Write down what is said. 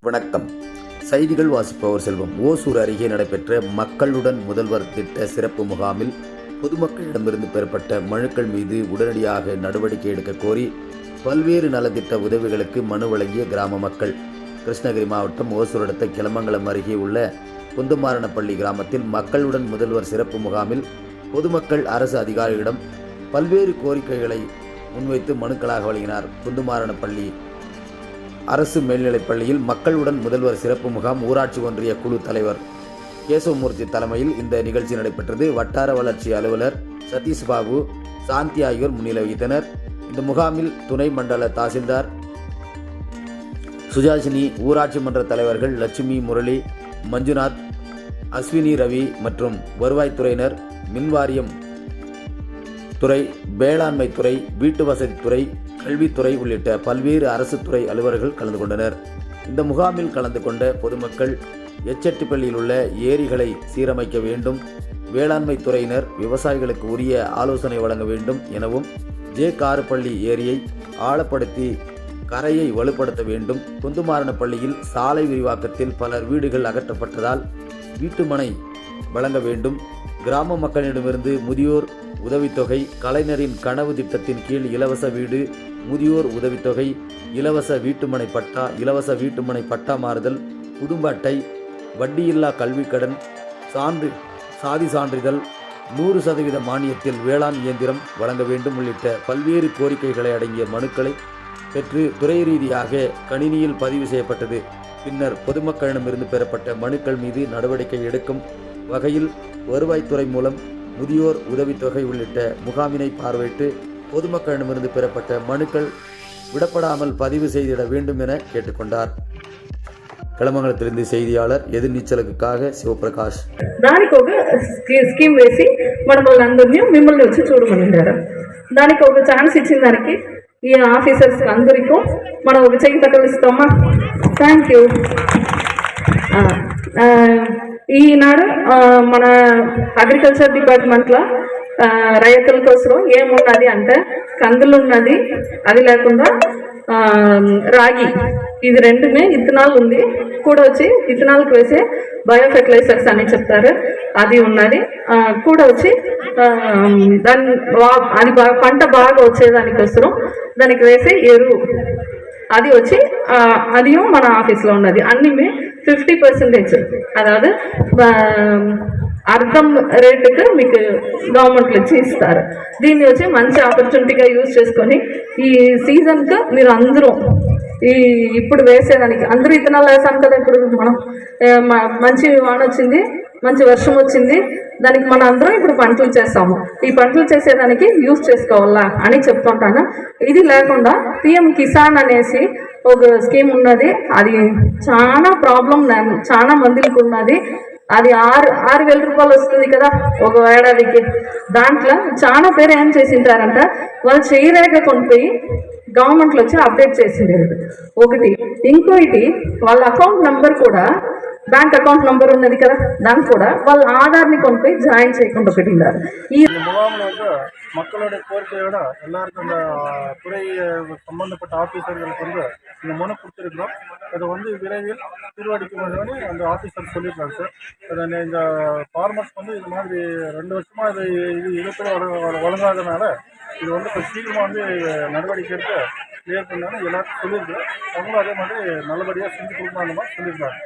வணக்கம். செய்திகள் வாசிப்பவர் செல்வம். ஓசூர் அருகே நடைபெற்ற மக்களுடன் முதல்வர் திட்ட சிறப்பு முகாமில் பொதுமக்களிடமிருந்து பெறப்பட்ட மனுக்கள் மீது உடனடியாக நடவடிக்கை எடுக்க கோரி பல்வேறு நலத்திட்ட உதவிகளுக்கு மனு வழங்கிய கிராம மக்கள். கிருஷ்ணகிரி மாவட்டம் ஓசூர் அடுத்த கிளமங்கலம் அருகே உள்ள குந்துமாரணப்பள்ளி கிராமத்தில் மக்களுடன் முதல்வர் சிறப்பு முகாமில் பொதுமக்கள் அரசு அதிகாரிகளிடம் பல்வேறு கோரிக்கைகளை முன்வைத்து மனுக்களாக வழங்கினார் குந்துமாரணப்பள்ளி. அரசு மேல்நிலைப் பள்ளியில் மக்களுடன் முதல்வர் சிறப்பு முகாம் ஊராட்சி ஒன்றிய குழு தலைவர் கேசவமூர்த்தி தலைமையில் இந்த நிகழ்ச்சி நடைபெற்றது. வட்டார வளர்ச்சி அலுவலர் சதீஷ் பாபு சாந்தி ஆகியோர் முன்னிலை வகித்தனர். இந்த முகாமில் துணை மண்டல தாசில்தார் சுஜாசினி ஊராட்சி மன்ற தலைவர்கள் லட்சுமி முரளி மஞ்சுநாத் அஸ்வினி ரவி மற்றும் வருவாய்த்துறையினர் மின்வாரியம் துறை வேளாண்மை துறை வீட்டு வசதித்துறை கல்வித்துறை உள்ளிட்ட பல்வேறு அரசு துறை அலுவலர்கள் கலந்து கொண்டனர். இந்த முகாமில் கலந்து கொண்ட பொதுமக்கள் எச்சட்டிப்பள்ளியில் உள்ள ஏரிகளை சீரமைக்க வேண்டும் வேளாண்மை துறையினர் விவசாயிகளுக்கு உரிய ஆலோசனை வழங்க வேண்டும் எனவும் ஜே. காரப்பள்ளி ஏரியை ஆழப்படுத்தி கரையை வலுப்படுத்த வேண்டும். குந்துமாரணப்பள்ளியில் சாலை விரிவாக்கத்தில் பலர் வீடுகள் அகற்றப்பட்டதால் வீட்டுமனை வழங்க வேண்டும். கிராம மக்களிடமிருந்து முதியோர் உதவித்தொகை கலைஞரின் கனவு திட்டத்தின் கீழ் இலவச வீடு முதியோர் உதவித்தொகை இலவச வீட்டுமனை பட்டா இலவச வீட்டுமனை பட்டா மாறுதல் குடும்ப அட்டை வட்டியில்லா கல்விக் கடன் சான்று சாதி சான்றிதழ் நூறு சதவீத மானியத்தில் வேளாண் இயந்திரம் வழங்க வேண்டும் உள்ளிட்ட பல்வேறு கோரிக்கைகளை அடங்கிய மனுக்களை பெற்று துறை ரீதியாக கணினியில் பதிவு செய்யப்பட்டது. பின்னர் பொதுமக்களிடமிருந்து பெறப்பட்ட மனுக்கள் மீது நடவடிக்கை எடுக்கும் வகையில் வருவாய்த்துறை மூலம் முதியோர் உதவித்தொகை உள்ளிட்ட முகாமினை பார்வையிட்டு பொதுமக்களிடமிருந்து பெறப்பட்ட மனுக்கள் விடப்படாமல் பதிவு செய்திட வேண்டும் என கேட்டுக்கொண்டார். கிளமங்கலத்திலிருந்து செய்தியாளர் எதிர்நீச்சலுக்காக శివప్రకాష్ దానికి ఒక స్కీమ్ వేసి మన వాళ్ళందరినీ మిమ్మల్ని వచ్చి చూడమని దానికి ఒక ఈ ఆఫీసర్స్ అందరికీ మనం ఒక చెయ్యి తగలిస్తామా థ్యాంక్ యూ ఈనాడు మన అగ్రికల్చర్ డిపార్ట్మెంట్లో రైతుల కోసం ఏమున్నది అంటే కందులు ఉన్నది అది లేకుండా రాగి. ఇది రెండుమే ఇత్తనాలు ఉంది. కూడా వచ్చి ఇత్తనాలకు వేసే బయో ఫెర్టిలైజర్స్ అని చెప్తారు. అది ఉన్నది. కూడా వచ్చి దాన్ని అది పంట బాగా వచ్చేదానికోసం దానికి వేసే ఎరువు. అది వచ్చి అది మన ఆఫీస్లో ఉన్నది. అన్నీ ఫిఫ్టీ పర్సెంటేజ్. అదాదు అర్థం రేటుకు మీకు గవర్నమెంట్లు ఇచ్చి ఇస్తారు. దీన్ని వచ్చి మంచి ఆపర్చునిటీగా యూజ్ చేసుకొని ఈ సీజన్కు మీరు అందరూ ఈ ఇప్పుడు వేసేదానికి. అందరూ ఇత్తనాలు వేసాం కదా ఇప్పుడు మనం. మంచి వాన వచ్చింది మంచి వర్షం వచ్చింది దానికి మనం అందరం ఇప్పుడు పంటలు చేస్తాము. ఈ పంటలు చేసేదానికి యూజ్ చేసుకోవాలా అని చెప్తుంటాను. ఇది లేకుండా పిఎం కిసాన్ అనేసి ఒక స్కీమ్ ఉన్నది. అది చాలా ప్రాబ్లం చాలా మందికి ఉన్నది. అది ఆరు ఆరు వేల రూపాయలు వస్తుంది కదా ఒక ఏడాదికి దాంట్లో చాలా పేరు ఏం చేసింటారంట? వాళ్ళు చేయలేక కొనిపోయి గవర్నమెంట్లో వచ్చి అప్డేట్ చేసింది ఒకటి ఇంకోటి వాళ్ళ అకౌంట్ నెంబర్ కూడా బ్యాంక్ అకౌంట్ నెంబర్ ఉన్నది కదా దానికి కూడా వాళ్ళ ఆధార్ని కొనిపోయి జాయిన్ చేయకుండా పెట్టినారు ఈ மக்களுடைய கோரிக்கையை விட எல்லாருக்கும் அந்த துறை சம்பந்தப்பட்ட ஆஃபீஸர்களுக்கு வந்து இந்த மனு கொடுத்துருக்குறோம். அதை வந்து விரைவில் தீர்வடிக்கணும்னு அந்த ஆஃபீஸர் சொல்லியிருக்காங்க சார். அதை இந்த ஃபார்மர்ஸ் வந்து இது மாதிரி ரெண்டு வருஷமாக இது இது இழுப்பில் வழங்காதனால இது வந்து இப்போ சீக்கிரமாக வந்து நடவடிக்கை எடுத்து கிளியர் பண்ணாலும் எல்லாருக்கும் சொல்லியிருக்கோம் அவங்களும் அதே மாதிரி நல்லபடியாக செஞ்சு கொடுக்கணும் சொல்லியிருக்காங்க.